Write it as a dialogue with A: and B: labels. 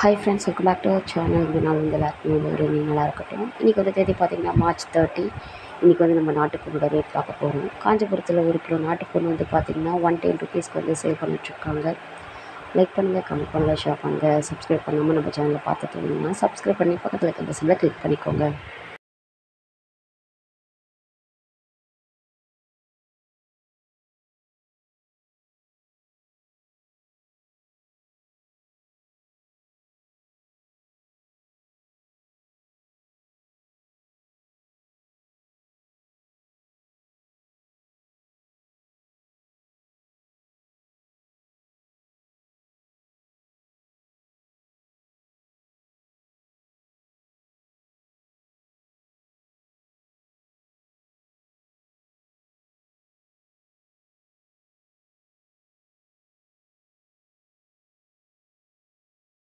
A: Hi friends welcome back to channel இந்த நாள் வந்து எல்லாருக்குமே வந்து ஒரு நல்லா இருக்கட்டும். இன்றைக்கி வந்து தேதி பார்த்திங்கன்னா மார்ச் தேர்ட்டி இன்றைக்கி வந்து நம்ம நாட்டுப்பொருளோட ரேட் பார்க்க போகிறோம் காஞ்சிபுரத்தில் ஒரு கிலோ நாட்டுப்பொருள் வந்து பார்த்திங்கன்னா ஒன் டென் ருபீஸ்க்கு வந்து சேல் பண்ணிட்டுருக்காங்க. லைக் பண்ணுங்கள் கமெண்ட் பண்ணுங்கள் ஷேர் பண்ணுங்கள் சப்ஸ்கிரைப் பண்ணாமல் நம்ம சேனலை பார்த்துட்டு இருந்தீங்கன்னா சப்ஸ்கிரைப் பண்ணி பக்கத்தில் இருக்க பஸ்ஸில் கிளிக் பண்ணிக்கோங்க.